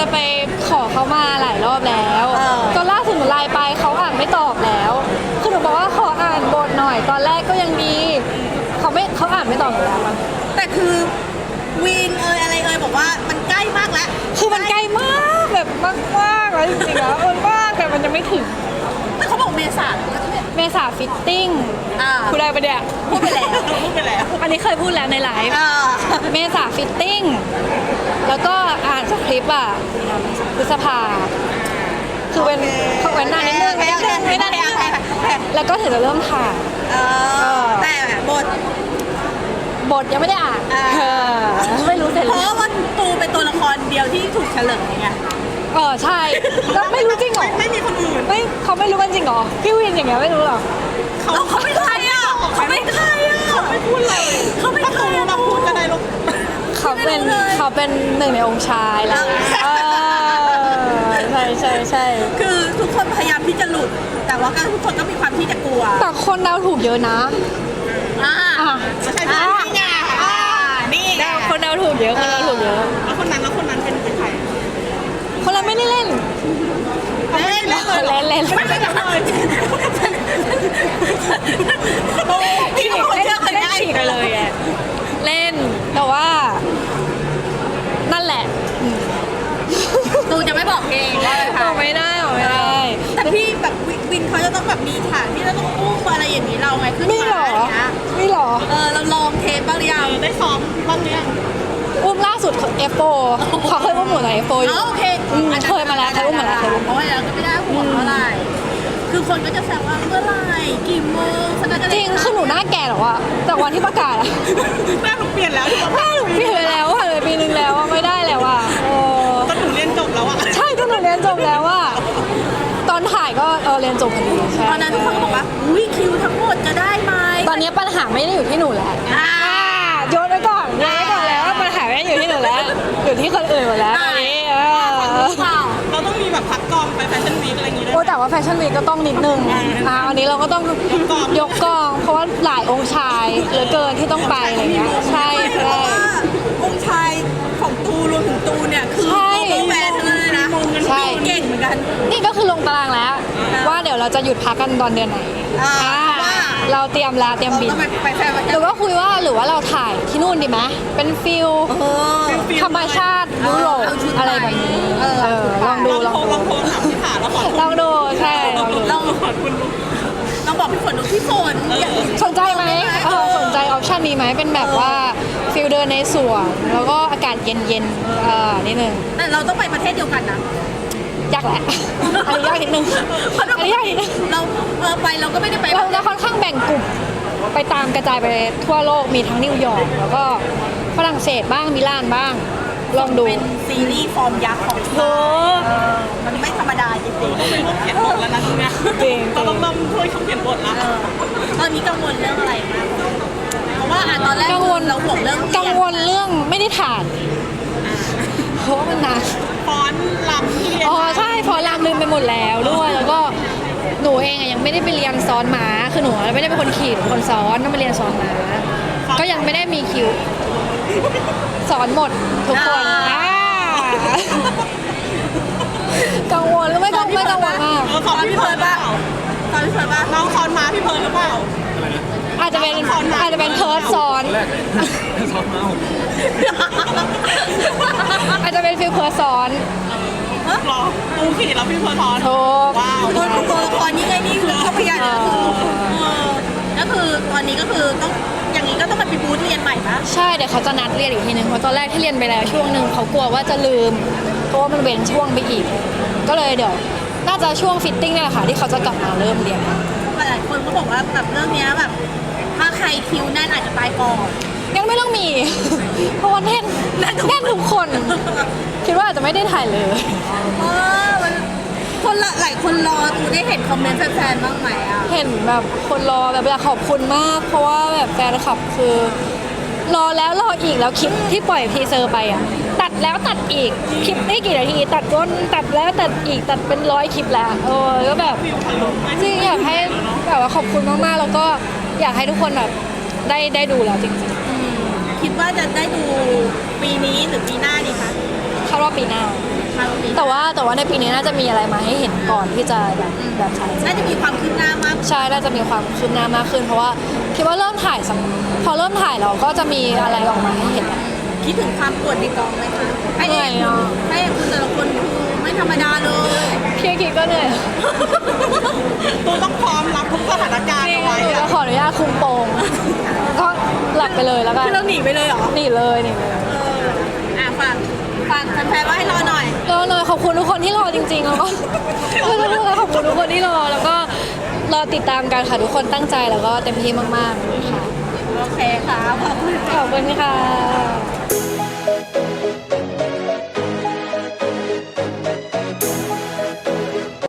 จะไปขอเขามาหลายรอบแล้วเออ จนล่าสุดหนูไลน์ไปเขาอ่านไม่ตอบแล้ว คือหนูบอกว่าขออ่านบทหน่อย ตอนแรกก็ยังดีเขาไม่เขาอ่านไม่ตอบหนูแล้ว แต่คือวีนเอยอะไรเอยบอกว่ามันใกล้มากแล้วคือมันใกล้มากแบบมากมากๆแล้วจริงๆแล้วมันมากแต่มันยังไม่ถึงแต่เขาบอกเมษาแล้วเนี่ยเมษาฟิตติ้งอ่าพูดได้ปะเนี่ยพูดไปแล้วพูดไปแล้วอันนี้เคยพูดแล้วในไลฟ์ อ่าเมษาฟิตติ้ง แล้วก็อ่านจากคลิปอะพฤษภา คือเป็นเขาเป็นนานนิดนึงนิดนึงไม่นานนิดนึงแล้วก็ถึงจะเริ่มถ่ายเออแต่บทบทยังไม่ได้อ่านอ่าเออไม่รู้เสร็จเพแล้วราะว่าตูเป็นตัวละครเดียวที่ถูกเฉลยไงเออใช่แล้วไม่รู้จริงเหรอไม่มีคนอื่นไม่เขาไม่รู้กันจริงเหรอพี่วินอย่างเงี้ยไม่รู้หรอเขาเขาเป็นใคร เขาเป็นไม่รู้เลยเขาเป็นหนึ่งในองค์ชายแหล้วเออใช่ใช่ใช่คือทุกคนพยายามที่จะหลุด แต่ว่าก็ทุกคนก็มีความที่จะกลัวแต่คนเดาถูกเยอะนะอ่าอะใช่ใช่นี่ไงอ่านี่ไงเดาคนเดาถูกเยอะคนเดาถูกเยอะ แล้วคนนั้นแล้วคนนั้นเป็นเป็นใครคนเราไม่ได้เล่น เล่นเล่นเลยเล่นเล่น ไม่เล่นเลยพี่เป็นคนเชื่อคนเล่นง่ายฉีกไปเลยอะเล่นแต่ว่า นั่นแหละ ตูจะไม่บอกเองว่าอะไร บ ค่ะ อกไม่ได้บอกไม่ได้ แต่ พี่แบบวินเขาจะต้องแบบมีฉากที่เราต้องอุ้มอะไรอย่างนี้เราไงขึ้นมีเหรมาออะไรเงี้ยมีเหรอ เออเราลองเทปบ้างหรือยังได้ซ้อมบ้างหรือยัง อุ้มล่าสุดเอฟโฟเขาเคยอุ้มหนูในเอฟโฟอยู่โอเคอืมเคยมาแล้วเคยอุ้มมาแล้วเคยอุ้มเพราะว่าเราก็ไม่ได้ห่วงเท่าไหร่คือคนก็จะแซวว่าเมื่อไหร่กี่โมงสกาจะจริงคือหนูหน้าแก่เหรอวะจากวันที่ประกาศอะ หน้าหนูเปลี่ยนแล้วหน้า ตอนนั้นทุกคนก็บอกว่าอุ้ยคิวทั้งหมดจะได้ไหมตอนนี้ปัญหาไม่ได้อยู่ที่หนูแล้วอ่าอ่าโยนไว้ก่อนโยนไว้ก่อนแล้วว่าปัญหาไม่ได้อยู่ที่หนูแล้ว อยู่ที่คนอื่นหมดแล้วตอนนี้เออ เปล่าเราต้องมีแบบพักกองไปแฟชั่นวีคอะไรอย่างงี้ด้วยโอ้แต่ว่าแฟชั่นวีคก็ต้องนิดนึงอ่าวันนี้เราก็ต้องยกกอง เพราะว่าหลายองค์ชายเหลือเกินที่ต้องไปอะไรเงี้ยใช่เพใช่ราะว่าองค์ชายของตูรวมถึงตูเนี่ยคือใช่ เดี๋ยวเราจะหยุดพักกันตอนเดือนไหนอ่าอ่าว่าเราเตรียมแล้วเตรียมบินต้องไปไปแฟนมาหรือว่าคุยว่าหรือว่าเราถ่ายที่นู่นดีไหมเป็นฟิลเออ ธรรมชาติยุโรปเอาชุดไปอะไรแบบนี้เออ เออลองดูลลอองงโทรดูลองโทรถามพี่ถาแล้วขอลองดูใช่ลองดูเราเราบอกพี่ฝนดูพี่ฝนอยากสนใจไหมเออสนใจออปชันนี้ไหมเป็นแบบว่าฟิลเดินในสวนแล้วก็อากาศเย็นๆเออนิดนึงแต่เราต้องไปประเทศเดียวกันนะ ยากแหละอันนี้ยากนิดนึงอันนี้ยากนิดนึงเราเออไปเราก็ไม่ได้ไปเราจะค่อนข้างแบ่งกลุ่มไปตามกระจายไปทั่วโลกมีทั้งนิวยอร์กแล้วก็ฝรั่งเศสบ้างมิลานบ้าง ลองดูเป็นซีรีส์ฟอร์มยักษ์ของโอ้เออมันไม่ธรรมดาจริงต้องไปร่วมเขียนบทแล้วนะทีเนี้ยจริงเราต้องเริ่มช่วยเขาเขียนบทละๆเออตอนนี้กังวลเรื่องอะไรมากเพราะว่าอะตอนแรกกังวลเราห่วงเรื่องกังวลเรื่องไม่ได้ถ่านเพราะว่ามันนาน ฟอนต์ลำที่เรียนอ๋อใช่พอลามลืมไปหมดแล้วด้วยแล้วก็หนูเองอะยังไม่ได้ไปเรียนซ้อนม้าคือหนูไม่ได้เป็นคนขี่หนูเป็นคนซ้อนต้องไปเรียนซ้อนม้าก็ยังไม่ได้มีคิวสอนหมดทุกคนอ่ากังวลหรือไม่กังไม่กังวลมากเออขอพี่เพิร์นเปล่าตอนพี่เฟิร์นว่าน้องคอนมาพี่เพิร์นหรือเปล่า อาจจะเป็นอาจจะเป็นเพิร์ดซ้อนอาจจะเป็นฟิลเพิร์ดซ้อนหรอปูขี่แล้วพี่เพิร์นทอนโอ้ ว้าวตัวตัวละครนี้ไงนี่คือเข้าไปยันเออเออก็คือตอนนี้ก็คือต้องอย่างนี้ก็ต้องมาไปบูธเรียนใหม่ปะใช่เดี๋ยวเขาจะนัดเรียนอีกทีนึงเพราะตอนแรกที่เรียนไปแล้วช่วงหนึ่งเขากลัวว่าจะลืมเพราะว่ามันเว้นช่วงไปอีก ก็เลยเดี๋ยวน่าจะช่วงฟิตติ้งนี่แหละค่ะที่เขาจะกลับมาเริ่มเรียน หลายคนก็บอกว่าแบบเรื่องเนี้ยแบบถ้าใครคิวแน่นอาจจะตายก่อน ยังไม่ต้องมี เพราะว่าแน่นแน่นทุกคน คิดว่าอาจจะไม่ได้ถ่ายเลย เออมันคนละหลายคนรอตูได้เห็นคอมเมนต์แฟนๆบ้างไหมอะ เห็นแบบคนรอแบบอยากขอบคุณมาก เพราะว่าแบบแฟนคลับคือ รอแล้วรออีกแล้วคลิปที่ปล่อยทีเซอร์ไปอะ ตัดแล้วตัดอีกคลิปไม่กี่นาทีตัดก้นตัดแล้วตัดอีกตัดเป็นร้อยคลิปแล้วเออก็แบบจริงอยากให้แบบว่าขอบคุณมากๆ แล้วก็อยากให้ทุกคนแบบได้ได้ดูแล้วจริง คิดว่าจะได้ดูปีนี้หรือปีหน้าดีคะๆคาดว่าปีหน้าแต่ว่าแต่ว่าในปีนี้น่าจะมีอะไรมาให้เห็นก่อนที่จะแบบแบบถ่ายน่าจะมีความคืบหน้ามาก ใช่น่าจะมีความคืบหน้ามากขึ้น เพราะว่าคิดว่าเริ่มถ่ายสักพอเริ่มถ่ายเราก็จะมีอะไรออกมาให้เห็น คิดถึงความปวดในกองไหมคะให้เด็กเหนื่อยเนอะให้เด็กคุณแต่ละคนคือไม่ธรรมดาเลยพี่คิดก็เหนื่อยตูต้องพร้อมรับทุกสถานการณ์นี่เอาไว้หนูอะจะขออนุญาตคุมโปงก็ หลับไปเลยแล้วกันคือเราหนีไปเลยเหรอ หนีเลยหนีเลยเออ อะฝากฝากแฟนๆว่าให้รอหน่อย รอเลยขอบคุณทุกคนที่รอจริงๆแล้วก็ก็จะพูดเลยขอบคุณทุกคนที่รอแล้วก็รอติดตามกันค่ะทุกคนตั้งใจแล้วก็เต็มที่มากๆค่ะโอเคค่ะขอบคุณ ขอบคุณค่ะ